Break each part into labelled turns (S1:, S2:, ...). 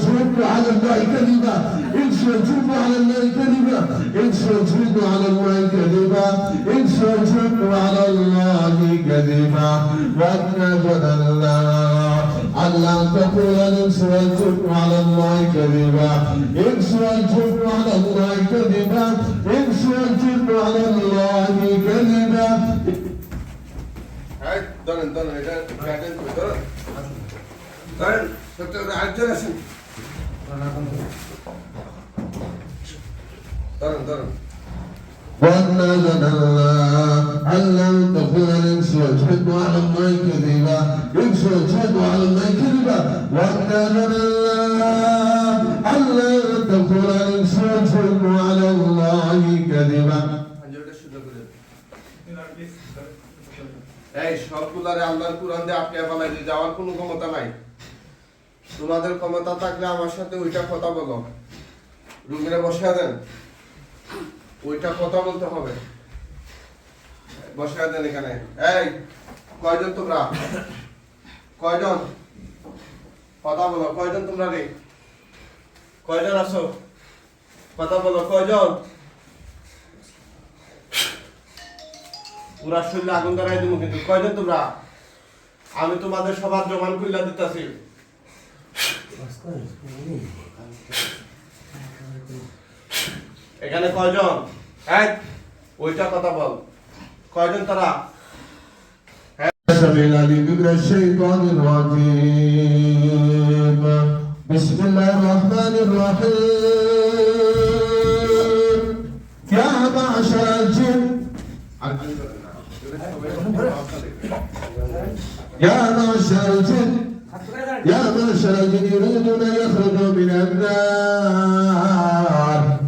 S1: شهدتم على الله كذبا. إن شهدتم على الله كذبا. إن شهدتم على الله كذبا. إن شهدتم على الله كذبا. وأكد الله ألا تقول إن سألتم على الله كذبا. إن سألتم على الله كذبا. إن سألتم على الله الإنس والجن على الله كذبا
S2: আঞ্জলিটা শুদ্ধ করে এই সবগুলারে আল্লাহর কোরআন দিয়ে আপনি ফেলাই দিয়ে যাওয়ার কোনো ক্ষমতা নাই তোমাদের ক্ষমতা থাকলে আমার সাথে ওইটা কথা বলো রুগীরা বসে দেন ওইটা কথা বলতে হবে বসে দেন এখানে এই কয়জন তোমরা কয়জন কথা বলো কয়জন তোমরা রে কয়জন আছো কথা বলো কয়জন পুরা শরীরে আগুন ধরাই দেবো কিন্তু কয়জন তোমরা আমি তোমাদের সবার জমান খুইলা দিতেছি এখানে কয়জন এক ওইটা কথা বল কয়জন তারা
S1: سمع العليم من الشيطان الرجيم بسم الله الرحمن الرحيم يا معشر الجن. يا معشر الجن. يا معشر الجن يريدون أن يخرجوا من النار.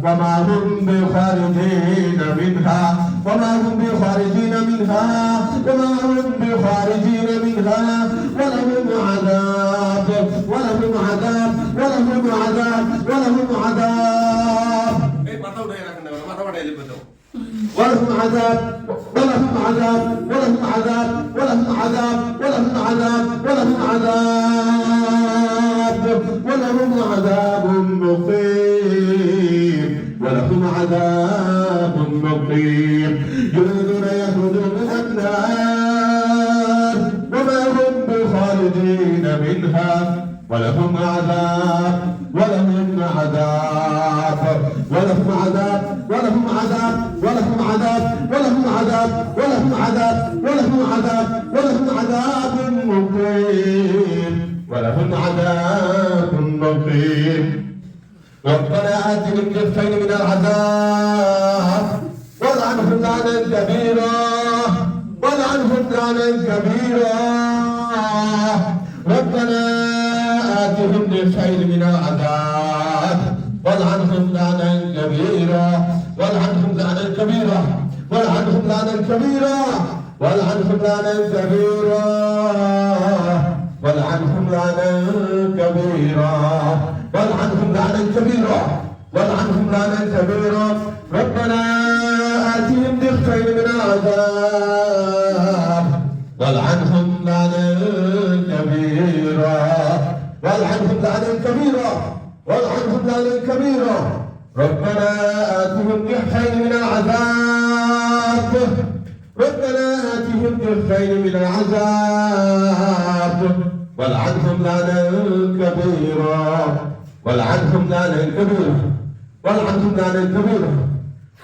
S1: وما هم بخارجين منها. وما هم بخارجين منها. وما هم بخارجين منها. ولهم عذاب. ولهم عذاب. ولهم عذاب. ولهم عذاب ولهم عذاب ولهم عذاب ولهم عذاب ولهم عذاب ولهم عذاب ولهم عذاب مقيم ولهم عذاب مقيم. يريدون يخرجوا من النار وما هم بخارجين منها ولهم عذاب ولهم عذاب ولهم عذاب ولهم عذاب. عذاب ولهم عذاب ولهم عذاب ولهم عذاب ولهم عذاب مقيم ولهم عذاب مقيم. ربنا آتهم كفين من العذاب والعنهم لعنا كبيرا والعنهم لعنا كبيرا. ربنا آتهم كفين من العذاب والعنهم لعنا كبيرا والعنهم كبيرا والعنهم لعنا كبيرا والعنهم لعنا كبيرا والعنهم لعنا كبيرا والعنهم لعنا كبيرا والعنهم لعنا كبيرا ربنا آتهم ضعفين من العذاب. والعنهم لعنا كبيرا والعنهم لعنا كبيرا والعنهم لعنا كبيرا ربنا آتهم ضعفين من العذاب ربنا آتهم ضعفين من العذاب والعنهم لعنا كبيرا والعنهم لعنا كبيرا والعنهم لعنا كبيرا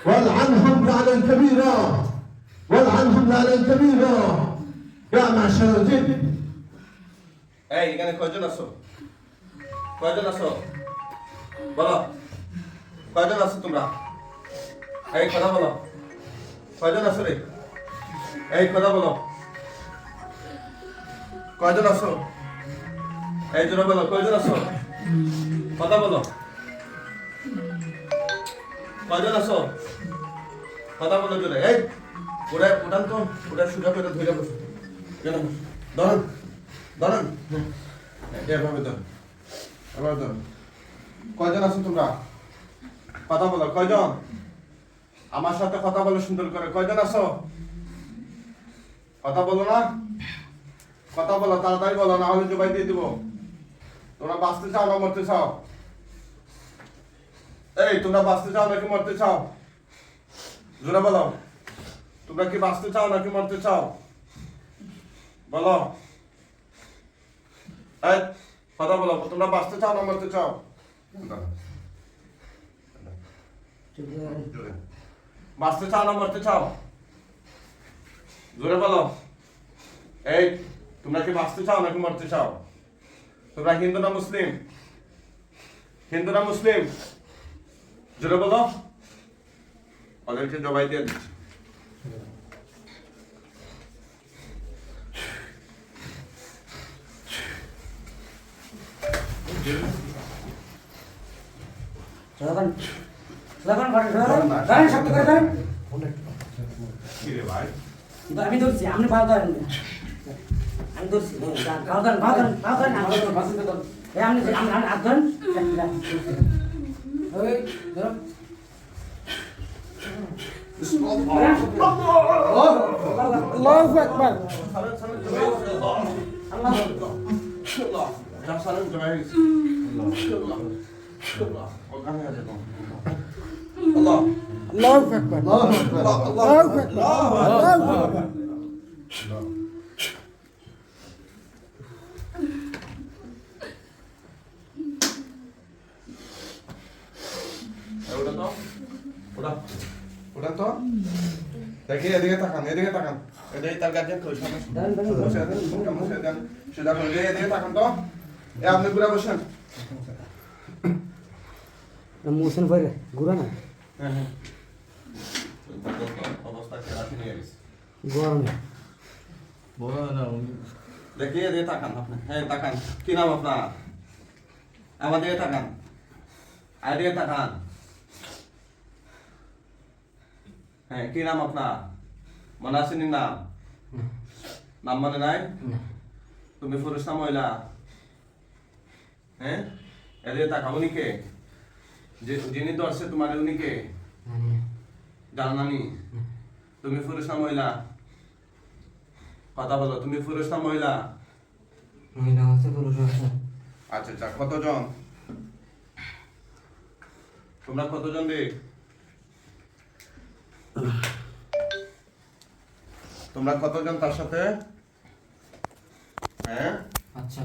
S1: والعنهم لعنا كبيرا والعنهم لعنا كبيرا يا معشر الجن
S2: এই এখানে কয়জন আছো কয়জন আছো বলো কয়জন আছো তোমরা? এই কথা বলো। কয়জন আছো রে? এই কথা বলো। কয়জন আছো? এই জোরে বলো, কয়জন আছো? কথা বলো। কয়জন আছো? কথা বলো জোরে। এই, ওটা উঠান তো, ওটা সুজা করে ধরে বসো। কেন ধরুন ধরুন। এভাবে ধরুন এভাবে ধরুন। কয়জন আছো তোমরা? কথা বলো, কয়জন? আমার সাথে কথা বলো, সুন্দর করে। কয়জন আছো? কথা বলো না? কথা বলো, তাড়াতাড়ি বলো, না হলে জবাই দিয়ে দিব।
S1: তোমরা বাঁচতে চাও না মরতে চাও? এই, তোমরা বাঁচতে চাও নাকি মরতে চাও? জোরে বলো। তোমরা কি বাঁচতে চাও নাকি মরতে চাও? বলো। কথা বলো, তোমরা বাঁচতে চাও না মরতে চাও? চাও না চাও? জোরে বলো। এই, তোমরা কি বাঁচতে চাও নাকি মরতে চাও? তোমরা হিন্দু না মুসলিম? হিন্দু না মুসলিম? জোরে বলো। ওদেরকে জবাই দিয়ে দিচ্ছি।
S3: ধরেন ধরেন ধরেন শক্ত করে ধরেন।
S1: কি রে ভাই?
S3: আমি ধরছি আপনি পাও ধরেন। আমি ধরছি খাও ধরেন খাও ধরেন খাও ধরেন আপনি হাত ধরেন। আকবার।
S1: সালাম সালাম জবাই আল্লাহ। জবাই আল্লাহ তো
S3: আকবার।
S4: আল্লাহু আকবার।
S3: আল্লাহু আকবার।
S1: ওটা তো ওটা ওটা তো? দেখি এদিকে তাকান এদিকে তাকান। এদিকে তার গার্জেন
S3: ধরেন
S1: বসে আছেন মুখে দেন সেটা করে এদিকে এদিকে তাকান তো। এ আপনি পুরা বসেন।
S3: মোশন পরে ঘুরা না।
S1: হ্যাঁ হ্যাঁ অবস্থা খারাপ নিয়ে গেছে
S3: গরমে
S1: দেখি এদিকে তাকান আপনি হ্যাঁ তাকান কি নাম আপনার আমাদের তাকান আইডিয়া তাকান হ্যাঁ কি নাম আপনার মনে আছে নি নাম নাম মনে নাই তুমি পুরুষ না মহিলা হ্যাঁ এদিকে তাকাও উনি কে যে যিনি ধরছে তোমার উনি কে জানো তুমি পুরুষ না মহিলা। কথা বলো তুমি পুরুষ না মহিলা?
S3: মহিলা আছে পুরুষ আছে।
S1: আচ্ছা আচ্ছা কতজন? তোমরা কতজন রে? তোমরা কতজন তার সাথে? হ্যাঁ?
S3: আচ্ছা।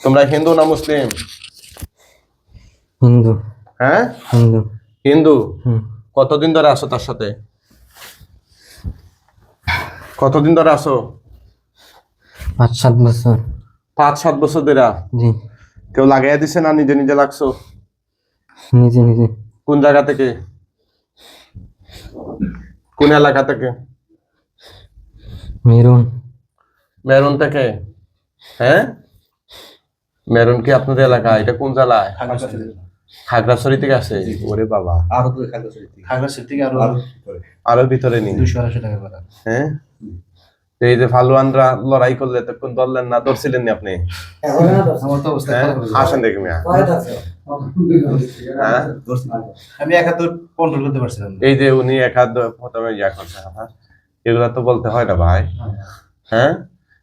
S1: তোমরা হিন্দু না মুসলিম?
S3: হিন্দু।
S1: হ্যাঁ?
S3: হিন্দু।
S1: হিন্দু? কতদিন ধরে আসো তার সাথে? কতদিন ধরে আসো
S3: পাঁচ সাত বছর।
S1: পাঁচ সাত বছর ধরে?
S3: জি।
S1: কেউ লাগাইয়া দিছে না নিজে নিজে লাগছো?
S3: নিজে নিজে।
S1: কোন জায়গা থেকে? কোন এলাকা থেকে?
S3: মেরুন।
S1: মেরুন থেকে? হ্যাঁ? মেরুন কি আপনাদের এলাকা? এটা কোন জেলায়? খাগড়াছড়ি থেকে ওরে বাবা।
S5: আরও তো খাগড়াছড়ি থেকে। খাগড়াছড়ি থেকে আরও
S1: আরও ভিতরে। নি
S5: আড়াইশো টাকা ভাড়া।
S1: হ্যাঁ? এই যে লড়াই করলে তখন ধরলেন না ধরছিলেন নি আপনি?
S5: তো
S1: হ্যাঁ। আসেন দেখি মিয়া। হ্যাঁ?
S5: আমি একাত্তর কন্ট্রোল করতে পারছিলাম
S1: এই যে উনি এক প্রথমে ইয়া হ্যাঁ? এগুলা তো বলতে হয় না ভাই। হ্যাঁ।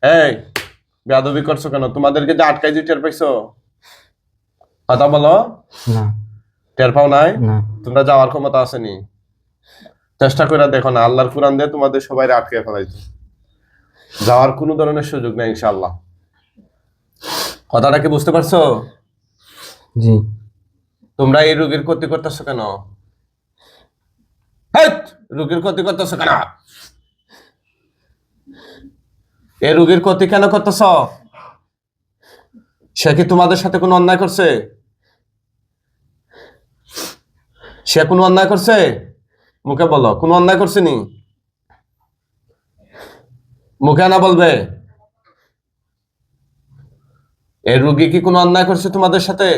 S1: এই বেয়াদবি করছ কেন? তোমাদেরকে যে আটকাই যে টের পাইছো কথা বলো।
S3: না।
S1: টের পাও নাই? তোমরা যাওয়ার ক্ষমতা আসেনি চেষ্টা করে দেখো না আল্লাহর কোরআন দিয়ে তোমাদের সবাই আটকে ফেলাইছে। যাওয়ার কোনো ধরনের সুযোগ নেই ইনশাআল্লাহ। কথাটা কি বুঝতে পারছ?
S3: জি।
S1: তোমরা এই রোগীর ক্ষতি করতেছো কেন! রোগীর ক্ষতি করতেছো কেন? এই রোগীর ক্ষতি কেন করতেছ? সে কি তোমাদের সাথে কোনো অন্যায় করছে? সে কোনো অন্যায় করছে? মুখে বলো কোনো অন্যায় করছে নি? মুখে না বলবে? এই রুগী কি কোনো অন্যায় করছে তোমাদের সাথে?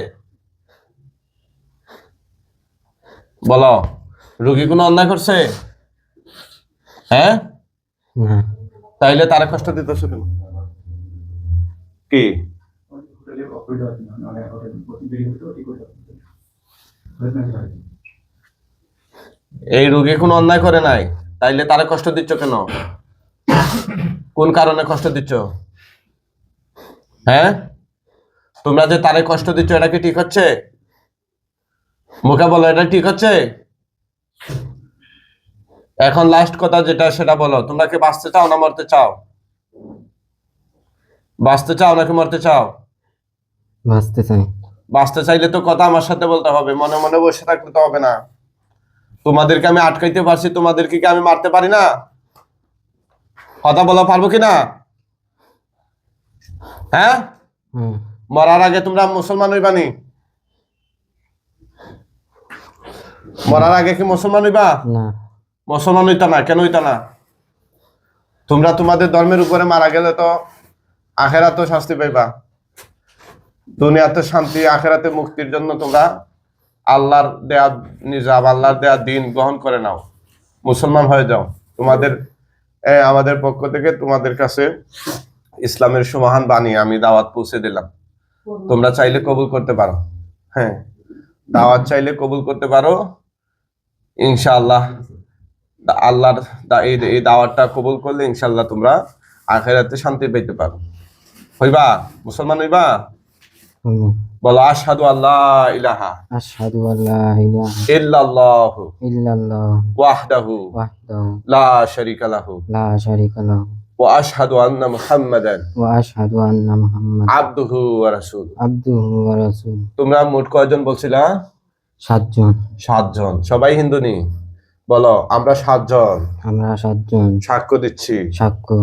S1: বলো রুগী কোনো অন্যায় করছে? হ্যাঁ? তাইলে তারা কষ্ট দিতেছে কেন? কি? এই রোগী কোনো অন্যায় করে নাই তাইলে তারা কষ্ট দিচ্ছ কেন? কোন কারণে কষ্ট দিচ্ছ? হ্যাঁ? তোমরা যে তারে কষ্ট দিচ্ছ এটা কি ঠিক হচ্ছে? মুখে বলো এটা ঠিক হচ্ছে? এখন লাস্ট কথা যেটা সেটা বলো তোমরা কি বাঁচতে চাও না মরতে চাও? বাঁচতে চাও নাকি মরতে চাও?
S6: বাঁচতে চাই।
S1: বাঁচতে চাইলে তো কথা আমার সাথে বলতে হবে মনে মনে বসে থাকলে তো হবে না। তোমাদেরকে আমি আটকাইতে পারছি তোমাদেরকে কি আমি মারতে পারি না? কথা বলা পারব কি না? হ্যাঁ? মরার আগে তোমরা মুসলমান হইবানি মরার আগে কি মুসলমান হইবা? মুসলমান হইতা না কেন হইতা না? তোমরা তোমাদের ধর্মের উপরে মারা গেলে তো আখেরাতে শাস্তি পাইবা। দুনিয়াতে শান্তি আখেরাতে মুক্তির জন্য তোমরা আল্লাহর দেয়া নিজাব আল্লাহর দেয়া দিন গ্রহণ করে নাও। মুসলমান হয়ে যাও। তোমাদের এ, আমাদের পক্ষ থেকে তোমাদের কাছে ইসলামের সুমহান বাণী আমি দাওয়াত পৌঁছে দিলাম। তোমরা চাইলে কবুল করতে পারো। হ্যাঁ দাওয়াত চাইলে কবুল করতে পারো। ইনশাআল্লাহ দা- আল্লাহর এই এই দাওয়াতটা কবুল করলে ইনশাআল্লাহ তোমরা আখেরাতে শান্তি পেতে পারো। হইবা? মুসলমান হইবা?
S6: হুম
S1: বলো আশহাদু আল্লাহ ইলাহা
S6: আশহাদু আল্লা ইলাহা
S1: ইল্লাল্লাহু
S6: ইল্লাল্লাহ
S1: ওয়াহদাহু
S6: ওয়াহদাহু
S1: লা শারীকা লাহু
S6: লা শারীকা লাহু
S1: ওয়া আশহাদু আন্না মুহাম্মাদান
S6: ওয়া আশহাদু আন্না মুহাম্মাদ
S1: আবদুহু ওয়া রাসূল
S6: আবদুহু ওয়া রাসূল
S1: তোমরা মোট কয়জন বলছিলা
S6: সাতজন।
S1: সাতজন। সবাই হিন্দু নি? বলো আমরা সাতজন।
S6: আমরা সাতজন।
S1: সাক্ষ্য দিচ্ছি।
S6: সাক্ষ্য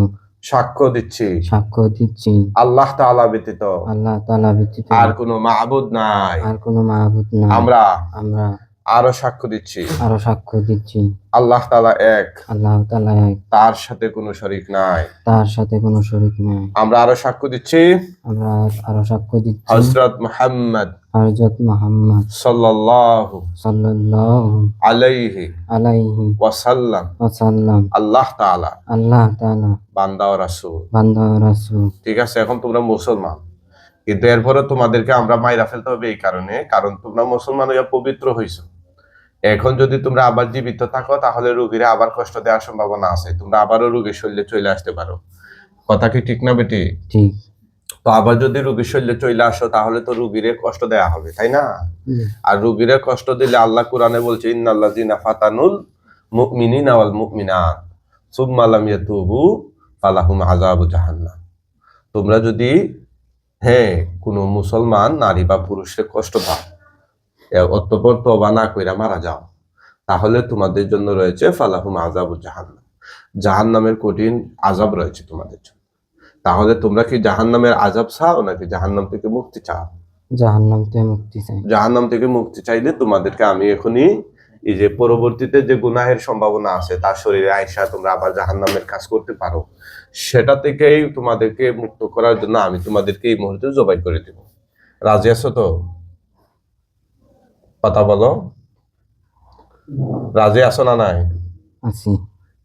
S1: সাক্ষ্য দিচ্ছি।
S6: সাক্ষ্য দিচ্ছি।
S1: আল্লাহ তাআলা ব্যতীত
S6: আল্লাহ তাআলা ব্যতীত
S1: আর কোনো মাবুদ নাই।
S6: আর কোনো মাহবুদ নাই।
S1: আমরা
S6: আমরা
S1: আরও সাক্ষ্য দিচ্ছি।
S6: আরও সাক্ষ্য দিচ্ছি।
S1: আল্লাহ তাআলা এক।
S6: আল্লাহ তাআলা এক।
S1: তার সাথে কোনো শরীক নাই।
S6: তার সাথে কোনো শরীক নাই।
S1: আমরা আরও সাক্ষ্য দিচ্ছি।
S6: আমরা আরও সাক্ষ্য দিচ্ছি।
S1: হযরত মুহাম্মদ
S6: হযরত মুহাম্মদ
S1: সাল্লাল্লাহু
S6: সাল্লাল্লাহু
S1: আলাইহি
S6: আলাইহি
S1: ওয়াসাল্লাম।
S6: ওয়াসাল্লাম।
S1: আল্লাহ তাআলা।
S6: আল্লাহ তাআলা।
S1: বান্দা ও রাসূল।
S6: বান্দা ও রাসূল।
S1: ঠিক আছে এখন তোমরা মুসলমান। কিন্তু এরপরে তোমাদেরকে আমরা মাইরা ফেলতে হবে এই কারণে কারণ তোমরা মুসলমান হইয়া পবিত্র হইছো। এখন যদি তোমরা আবার জীবিত থাকো তাহলে রোগীরা আবার কষ্ট দেওয়ার সম্ভাবনা আছে। তোমরা আবারও রোগীর শরীরে চলে আসতে পারো। কথা কি ঠিক না বেটি?
S6: ঠিক।
S1: তো আবার যদি রোগীর শরীরে চলে আসো তাহলে তো রুগীরে কষ্ট দেয়া হবে তাই না? আর রুগীরে কষ্ট দিলে আল্লাহ কোরআনে বলছে ইন্নাল্লাযিনা ফাতানুল মুমিনিনা ওয়াল মুমিনাত সুম্মা লাম ইয়াতুবু ফালাহুম আযাবু জাহান্নাম। তোমরা যদি হ্যাঁ কোনো মুসলমান নারী বা পুরুষের কষ্ট এ অতঃপর তওবা না কইরা মারা যাও। তাহলে তোমাদের জন্য রয়েছে ফালাহুম আযাবু জাহান্নাম। জাহান্নামের কঠিন আযাব রয়েছে তোমাদের জন্য। তাহলে তোমরা কি জাহান্নামের আযাব চাও নাকি জাহান্নাম থেকে মুক্তি চাও?
S6: জাহান্নাম থেকে মুক্তি চাই।
S1: জাহান্নাম থেকে মুক্তি চাইলে তোমাদেরকে আমি এখনই এই যে পরবর্তীতে যে গুনাহের সম্ভাবনা আছে তার শরীরে আইসা তোমরা আবার জাহান্নামের কাজ করতে পারো। সেটা থেকেই তোমাদেরকে মুক্ত করার জন্য আমি তোমাদেরকে এই মুহূর্তে জবাই করে দেব। রাজি আছো তো? কথা বলো। রাজি আছো না নাই?
S6: আছি।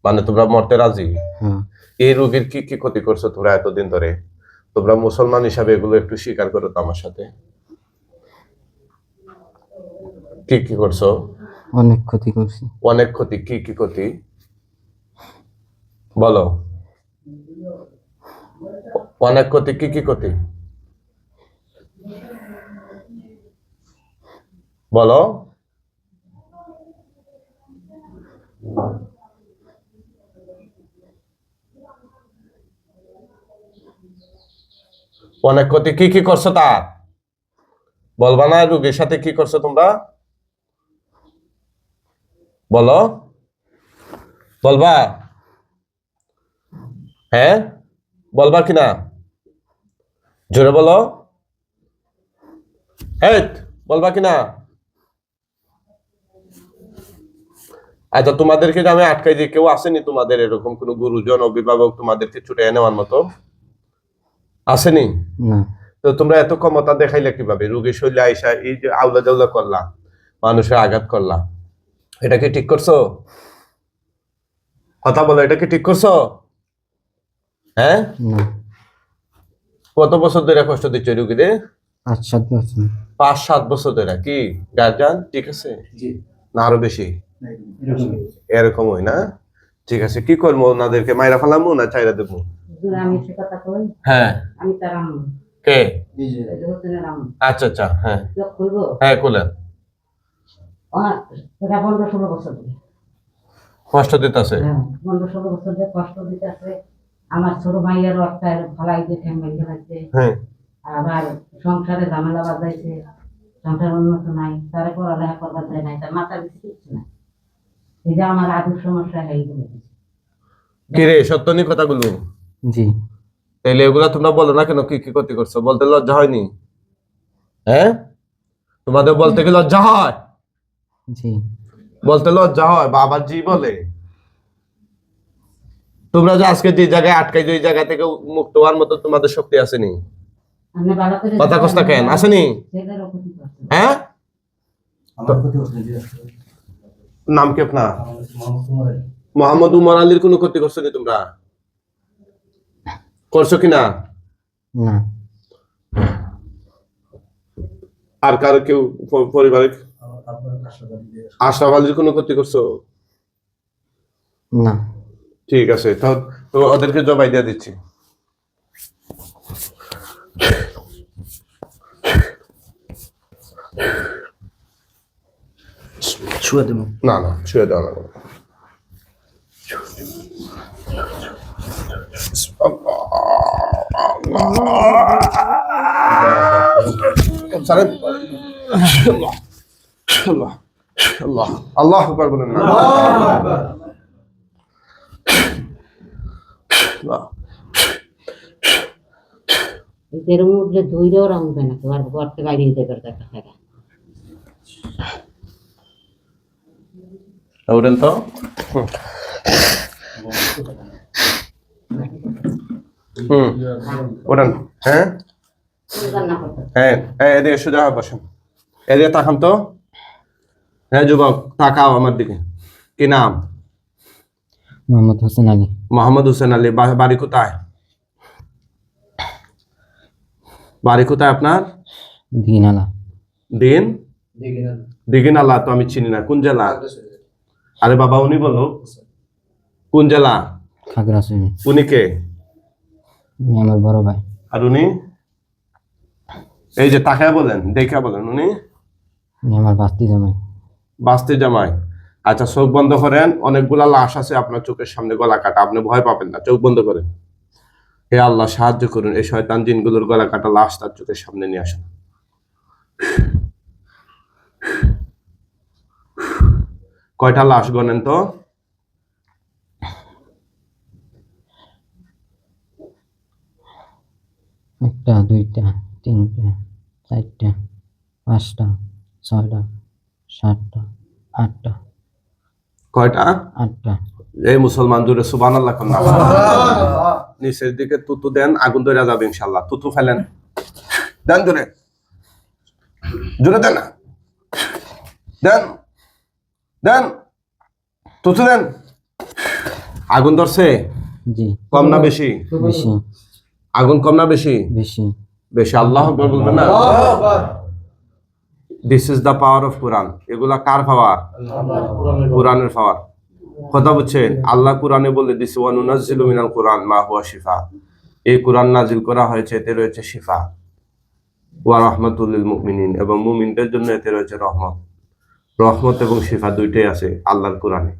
S1: মানে তোমরা মরতে রাজি?
S6: হ্যাঁ।
S1: এই রোগের কি কি ক্ষতি করছ তোমরা এতদিন ধরে? তোমরা মুসলমান হিসাবে এগুলো একটু স্বীকার করো তো আমার সাথে। কি কি করছ?
S6: অনেক ক্ষতি করছি।
S1: অনেক ক্ষতি কি কি ক্ষতি? বলো। অনেক ক্ষতি কি কি ক্ষতি? বলো। অনেক ক্ষতি, কি কি করছ তার বলবা না, রোগীর সাথে কি করছ তোমরা? বলো। বলবা। হ্যাঁ? বলবা কিনা জোরে বলো। হ্যাঁ বলবা কিনা আচ্ছা তোমাদেরকে যে আমি আটকাই দিই কেউ আসেনি তোমাদের এরকম কোনো গুরুজন অভিভাবক তোমাদেরকে ছুটে নেওয়ার মতো? আসেনি?
S6: না।
S1: তো তোমরা এত ক্ষমতা দেখাইলে কীভাবে? রোগীর শৈলে আইসা এই যে আউলা জাউলা করলা মানুষের আঘাত করলা। এটা কি ঠিক করছ? কথা বলো এটা কি ঠিক করছ? হ্যাঁ? কত বছর ধরে কষ্ট দিচ্ছ রুগীদের?
S6: পাঁচ সাত বছর।
S1: পাঁচ সাত বছর ধরে কি? গার্জান ঠিক আছে? না আরও বেশি? এরকম হয় না? ঠিক আছে কি করব ওনাদেরকে? মাইরা ফেলামো না চাইরা দেবো?
S3: হুজুর, আমি সে কথা কই?
S1: হ্যাঁ।
S3: আমি তার
S1: কে? আচ্ছা আচ্ছা হ্যাঁ। হ্যাঁ কোলেন কষ্ট দিতেছে?
S3: হ্যাঁ পনেরো ষোলো বছর কষ্ট দিতে আছে আমার ছোট ভাইয়েরও একটা ফালাই দিয়ে ঠ্যাং ভেঙে লাগছে
S1: হ্যাঁ।
S3: আবার সংসারে ঝামেলা বাজাইছে। সংসার উন্নত নাই তারা পড়ালেখা করবার দেয় নাই তার মাথা বেশি কিছু না। যে আমার আদুর সমস্যা হয়ে গেছে।
S1: কি রে সত্য কথাগুলো?
S6: জি।
S1: তাইলে এগুলা তোমরা বলো না কেন? কি কি ক্ষতি করছ? বলতে লজ্জা হয়নি? হ্যাঁ? তোমাদের বলতে কি লজ্জা হয়?
S6: জি।
S1: বলতে লজ্জা হয় বাবা জি বলে। তোমরা যে আজকে যে জায়গায় আটকাই যে জায়গা থেকে মুক্ত হওয়ার মতো তোমাদের শক্তি আসেনি? কথা কস্তা কেন? আসেনি?
S3: সেটারও ক্ষতি করছে
S1: হ্যাঁ
S5: আমার ক্ষতি করছে জি
S1: নাম কি আপনার?
S5: মোহাম্মদ
S1: উমর আলীর কোনো ক্ষতি করছ নি তোমরা? করছ কিনা
S6: না?
S1: আর কারও কেউ পরিবারে আশরাফ আলীর কোনো ক্ষতি করছ?
S6: না।
S1: ঠিক আছে তো ওদেরকে জবাই দিয়ে দিচ্ছি।
S5: ছুঁয়ে দেবো।
S1: না না ছুঁয়ে দাও না। আল্লাহ আল্লাহ আকবার বলেন। না।
S3: এর মধ্যে ধৈর্যও রাখবে না তোমার ঘরতে বাইরে যেতে পারে দেখা
S1: হুম। হুম হ্যাঁ? হ্যাঁ। হ্যাঁ এদিকে সোজা হয়ে বসেন এদিকে তাকান তো। হ্যাঁ যুবক তাকাও আমার দিকে। কি নাম?
S6: মোহাম্মদ হোসেন আলী।
S1: মোহাম্মদ হোসেন আলী বা- বাড়ি কোথায়? বাড়ি কোথায় আপনার?
S6: দিনালা
S1: দিন?
S5: দেখি না
S1: দিঘিন আল্লাহ তো আমি চিনি না। কোন জেলা? আরে বাবা উনি বলো কোন জেলা?
S6: খাগড়াছড়ি।
S1: উনি কে?
S6: উনি আমার বড় ভাই।
S1: আর উনি? এই যে তাকায় বলেন দেখা বলেন উনি।
S6: উনি আমার বাস্তি জামাই।
S1: বাস্তি জামাই। আচ্ছা চোখ বন্ধ করেন অনেকগুলা লাশ আছে আপনার চোখের সামনে গলা কাটা আপনি ভয় পাবেন না চোখ বন্ধ করেন। হে আল্লাহ সাহায্য করুন এই শয়তান জিনগুলোর গলা কাটা লাশ তার চোখের সামনে নিয়ে আসেন। কয়টা লাশ গনেন তো?
S6: একটা দুইটা তিনটা চারটা পাঁচটা ছয়টা সাতটা আটটা।
S1: কয়টা?
S6: আটটা।
S1: এই মুসলমান জুড়ে সুবান আল্লাহ নিচের দিকে তুতু দেন আগুন ধরে যাবে ইনশাল্লাহ তুতু ফেলেন। দেন জোরে জোরে দেন না। দেন। দেন তুতু দেন। আগুন ধরছে?
S6: জি।
S1: কম না বেশি?
S6: বেশি।
S1: আগুন কম না বেশি?
S6: বেশি।
S1: বেশি। আল্লাহ আকবার বলবেন না? This is the power of Quran এগুলা কার পাওয়ার কোরআনের পাওয়ার কথা বুঝছেন? আল্লাহ কোরআনে বলে দিছে ওয়ানুনাজ্জিলু মিনাল কোরআন মা হুয়া শিফা এই কোরআন নাজিল করা হয়েছে এতে রয়েছে শিফা। ওয়া রাহমাতুল লিল মুমিনিন। এবং মুমিনদের জন্য এতে রয়েছে রহমত। রহমত এবং শিফা দুইটাই আছে আল্লাহর কোরআনে।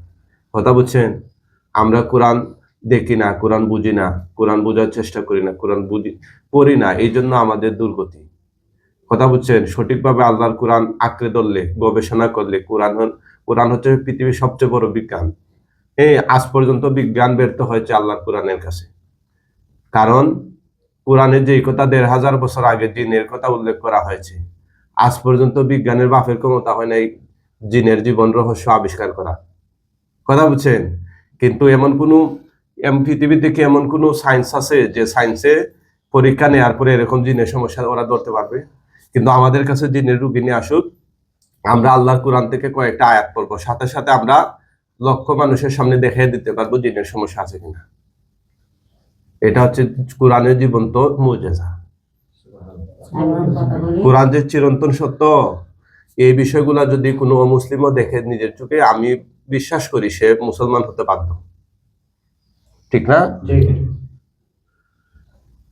S1: কথা বুঝছেন? আমরা কোরআন দেখি না, কোরআন বুঝি না, কোরআন বোঝার চেষ্টা করি না, কোরআন বুঝি, পড়ি না, এই জন্য আমাদের দুর্গতি। কথা বুঝছেন? সঠিকভাবে আল্লাহর কোরআন আঁকড়ে ধরলে, গবেষণা করলে, কোরআন কোরআন হচ্ছে পৃথিবীর সবচেয়ে বড় বিজ্ঞান। এই আজ পর্যন্ত বিজ্ঞান ব্যর্থ হয়েছে আল্লাহর কোরআনের কাছে। কারণ, কোরআনে যে কথা দেড় হাজার বছর আগে জিনের কথা উল্লেখ করা হয়েছে, আজ পর্যন্ত বিজ্ঞানের বাপের ক্ষমতা হয় নাই জিনের জীবন রহস্য আবিষ্কার করা। কথা বুঝছেন? কিন্তু এমন কোনো পৃথিবীতে কি এমন কোনো সায়েন্স আছে যে সায়েন্সে পরীক্ষা নেওয়ার পরে এরকম জিনের সমস্যা ওরা ধরতে পারবে? কিন্তু আমাদের কাছে জিনের রুগী নিয়ে আসুক আমরা আল্লাহর কোরআন থেকে কয়েকটা আয়াত পড়ব। সাথে সাথে আমরা লক্ষ মানুষের সামনে দেখিয়ে দিতে পারব জিনের সমস্যা আছে কিনা। এটা হচ্ছে কোরআনের জীবন্ত মুজেজা। কোরআন যে চিরন্তন সত্য এই বিষয়গুলো যদি কোনো অমুসলিমও দেখে নিজের চোখে আমি বিশ্বাস করি সে মুসলমান হতে বাধ্য। ঠিক না?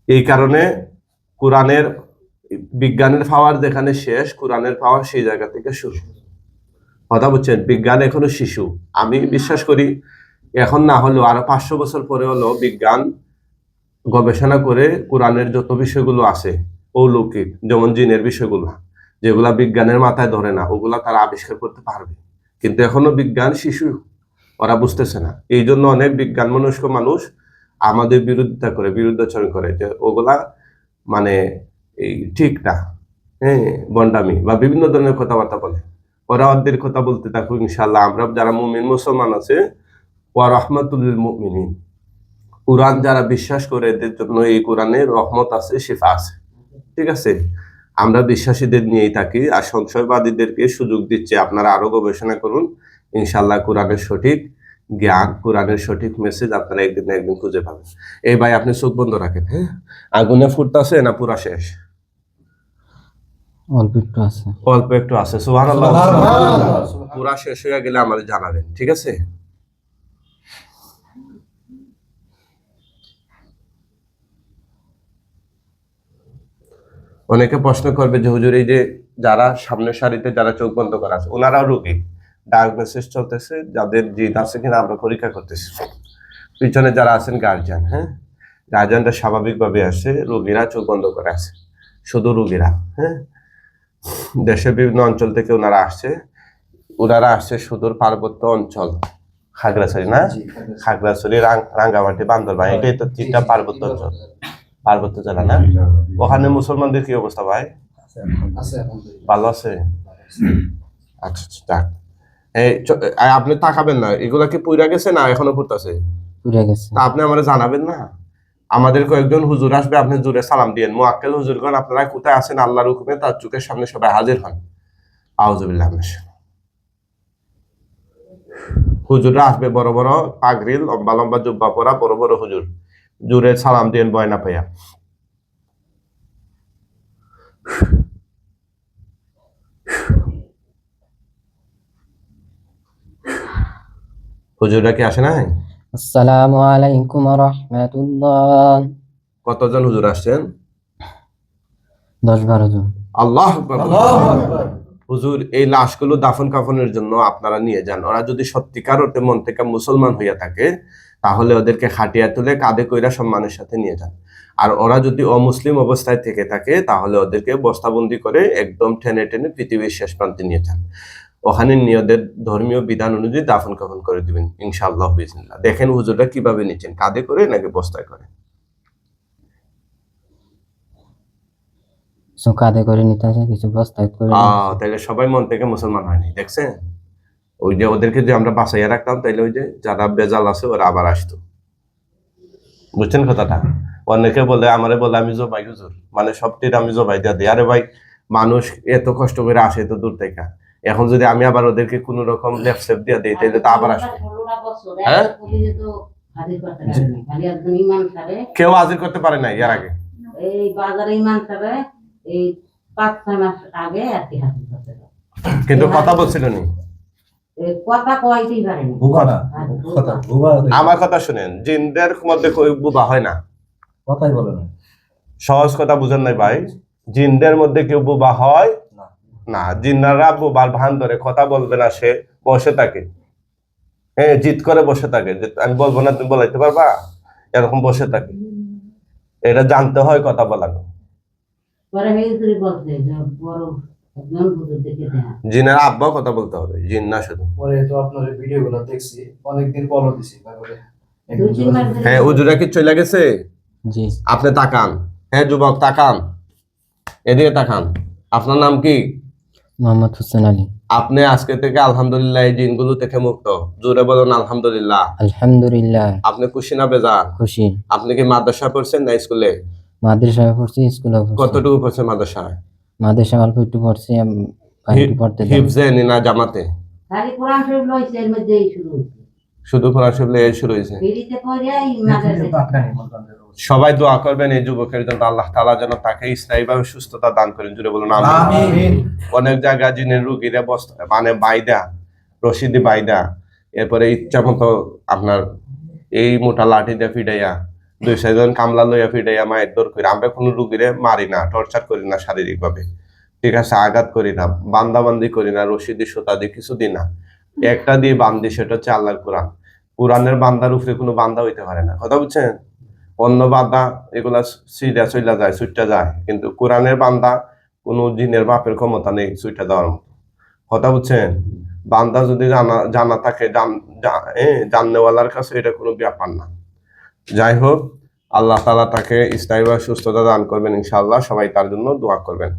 S1: এই কারণে কোরআনের বিজ্ঞানের পাওয়ার যেখানে শেষ কোরআনের পাওয়ার সেই জায়গা থেকে শুরু। কথা বলছেন বিজ্ঞান এখনও শিশু। আমি বিশ্বাস করি এখন না হলেও আরও পাঁচশো বছর পরে হলো বিজ্ঞান গবেষণা করে কোরআনের যত বিষয়গুলো আছে অলৌকিক যেমন জিনের বিষয়গুলো। যেগুলা বিজ্ঞানের মাথায় ধরে না, ওগুলা তারা আবিষ্কার করতে পারবে। কিন্তু এখনও বিজ্ঞান শিশু, ওরা বুঝতেছে না। এই জন্য অনেক বিজ্ঞান মনস্ক মানুষ আমাদের বিরোধিতা করে, বিরুদ্ধাচরণ করে যে ওগুলা মানে এই ঠিক না হ্যাঁ বন্ডামি বা বিভিন্ন ধরনের কথাবার্তা বলে। ওরা ওদের কথা বলতে থাকুক ইনশাল্লাহ আমরা যারা মুমিন, মুসলমান আছে, ওয়া রহমাতুল্লিল মুমিনিন। কোরআন যারা বিশ্বাস করে, এদের জন্য এই কোরআনে রহমত আছে, শিফা আছে। ঠিক আছে? আমরা বিশ্বাসীদের নিয়েই থাকি আর সংশয়বাদীদেরকে সুযোগ দিচ্ছে। আপনারা আরও গবেষণা করুন। ইনশাল্লাহ কোরআনের সঠিক জ্ঞান কোরআনের সঠিক মেসেজ আপনারা একদিন না একদিন খুঁজে পাবেন। এই ভাই আপনি চোখ বন্ধ রাখেন হ্যাঁ? আগুনে ফুটতেছে না পুরা শেষ?
S6: অল্প একটু আছে।
S1: অল্প একটু আছে। সুবহানাল্লাহ। পুরা শেষ হয়ে গেলে আমাদের জানাবেন ঠিক আছে? অনেকে প্রশ্ন করবে যে হুজুর এই যে যারা সামনের সারিতে যারা চোখ বন্ধ করা আছে ওনারাও রোগী। ডায়াগনোসিস চলতেছে যাদের জিদ আছে কিনা আমরা পরীক্ষা করতেছি। পিছনে যারা আছেন গার্জিয়ান হ্যাঁ? গার্জিয়ানটা স্বাভাবিকভাবে আসে রোগীরা চোখ বন্ধ করে আছে। শুধু রোগীরা হ্যাঁ? দেশের বিভিন্ন অঞ্চল থেকে ওনারা আসছে। ওনারা আসছে সুদূর পার্বত্য অঞ্চল। খাগড়াছড়ি না? খাগড়াছড়ি। রাঙ্গামাটি বান্দরবান এটাই তো তিনটা পার্বত্য অঞ্চল। পার্বত্য জেলা না? ওখানে মুসলমানদের কি অবস্থা ভাই? ভালো আছে? আচ্ছা আচ্ছা, যাক। এই আপনি তাকাবেন না এগুলা কি পুইরা গেছে না এখনও পড়তেছে?
S6: পুড়ে গেছে।
S1: তা আপনি আমার জানাবেন না? আমাদের কয়েকজন হুজুর আসবে আপনি জুড়ে সালাম দিয়েন। মোয়াক্কেল হুজুরগণ আপনারা কোথায় আছেন আল্লাহর হুকুমে তার চোখের সামনে সবাই হাজির হন। আউজুবিল্লাহ মিনাশ হুজুররা আসবে বড় বড় পাগড়ি লম্বা লম্বা জুব্বা পরা বড় বড় হুজুর। জুড়ে সালাম দিয়েন বয়না পাইয়া হুজুররা কি আসে না
S6: আসসালামু আলাইকুম রহমতুল্লাহ।
S1: কতজন হুজুর আসছেন?
S6: দশ বারো জন।
S1: আল্লাহ আকবার। হুজুর এই লাশগুলো দাফন কাফনের জন্য আপনারা নিয়ে যান। ওরা যদি সত্যিকার অর্থে মন থেকে মুসলমান হইয়া থাকে তাহলে ওদেরকে খাটিয়া তুলে কাঁধে কইরা সম্মানের সাথে নিয়ে যান। আর ওরা যদি অমুসলিম অবস্থায় থেকে থাকে তাহলে ওদেরকে বস্তাবন্দি করে একদম টেনে টেনে পৃথিবীর শেষ প্রান্তে নিয়ে যান। ওখানে নিয়ে ওদের ধর্মীয় বিধান অনুযায়ী দাফন কাফন করে দিবেন ইনশাআল্লাহ বিসমিল্লাহ। দেখেন হুজুররা কীভাবে নিচ্ছেন কাঁধে করে নাকি বস্তায় করে?
S6: কাঁধে করে নিতে আছে কিছু বস্তায় করে
S1: আহ সবাই মন থেকে মুসলমান হয়নি দেখছেন? ওই যে ওদেরকে যে আমরা বাঁচাইয়া রাখতাম তাইলে ওই যে যারা বেজাল আছে ওরা আবার আসতো। বুঝছেন কথাটা? অনেকে বলে আমারে বলে আমি জবাই হুজুর। মানে সবটির আমি জবাই দিয়া দিই। আরে ভাই মানুষ এত কষ্ট করে আসে এত দূর থেকে। এখন যদি আমি আবার ওদেরকে কোন রকম লেফ সেপ দিয়া দিই তাইলে তো আবার আসবে। হ্যাঁ? কেউ হাজির করতে পারে না এর আগে?
S3: এই বাজারে ইমাম এই পাঁচ ছয় মাস আগে আর কি হাজির করতে
S1: কিন্তু কথা বলছিল নি?
S3: কথা
S5: না। কথা
S1: আমার কথা শুনেন জিনদের মধ্যে বুবা হয় না।
S5: কথাই বলে না।
S1: সহজ কথা বুঝেন নাই ভাই জিনদের মধ্যে কেউ বোবা হয়
S5: না।
S1: না জিন্নারা বোবার ভান ধরে কথা বলবে না সে বসে থাকে। হ্যাঁ জিত করে বসে থাকে যে আমি বলব না তুমি বলাইতে পারবা? এরকম বসে থাকে। এটা জানতে হয় কথা বলানো। জিনের আব্বা কথা বলতে হবে জিন না শুধু।
S5: পরে তো আপনার ভিডিও গুলো দেখছি অনেকদিন ফলো দিছি তারপরে
S1: হ্যাঁ উজুরা কি চলে গেছে?
S6: জি।
S1: আপনি তাকান। হ্যাঁ যুবক তাকান। এদিকে তাকান। আপনার নাম কি?
S6: মোহাম্মদ হোসেন আলী।
S1: আপনি আজকে থেকে আলহামদুলিল্লাহ এই জিনগুলো থেকে মুক্ত। জোরে বলুন আলহামদুলিল্লাহ।
S6: আলহামদুলিল্লাহ।
S1: আপনি খুশি না বেজান
S6: খুশি।
S1: আপনি কি মাদ্রাসা পড়ছেন না স্কুলে?
S6: মাদ্রাসায় পড়ছি স্কুলে পড়ছি।
S1: কতটুকু পড়ছেন মাদ্রাসায়?
S6: মাদ্রাসা অল্প একটু পড়ছি আমি বাইরে পড়তে।
S1: হিফজে না জামাতে।
S3: খালি কোরআন শরীফ লইছে এর মধ্যেই শুরু হচ্ছে
S1: শুধু কোরআন শরীফ লিয়ে শুরু হয়েছে? সবাই দোয়া করবেন এই যুবকের জন্য আল্লাহ তাআলা যেন তাকে স্থায়ীভাবে সুস্থতা দান করেন। জুড়ে বলুন আমিন।
S5: আমিন।
S1: অনেক জায়গায় জিনের রুগীরা বস্তা মানে বাইদা রশিদি বাইদা এরপরে ইচ্ছা মতো আপনার এই মোটা লাঠি দিয়ে ফিডাইয়া দুই চারজন কামলা লইয়া ফিটাইয়া মায়ের দর করি আমরা কোনো রুগীরে মারি না টর্চার করি না শারীরিকভাবে। ঠিক আছে আঘাত করি না বান্দাবান্দি করি না রশি দিয়ে সুতা দিয়ে কিছু দিই না। একটা দিয়ে বান্ধি সেটা হচ্ছে আল্লাহর কোরআন। কোরআনের বান্দার উপরে কোনো বান্দা হইতে পারে না। কথা বুঝছেন? অন্য বান্দা এগুলা সিধা চইলা যায় সুইটা যায় কিন্তু কোরআনের বান্দা কোনো জিনের বাপের ক্ষমতা নেই সুইটা দেওয়ার মতো। কথা বুঝছেন? বান্দা যদি জানা জানা থাকে জান জাননেওয়ালার কাছে এটা কোনো ব্যাপার না। যাই হোক আল্লাহ তালা তাকে স্থায়ীভাবে সুস্থতা দান করবেন ইনশাআল্লাহ। সবাই তার জন্য দোয়া করবেন।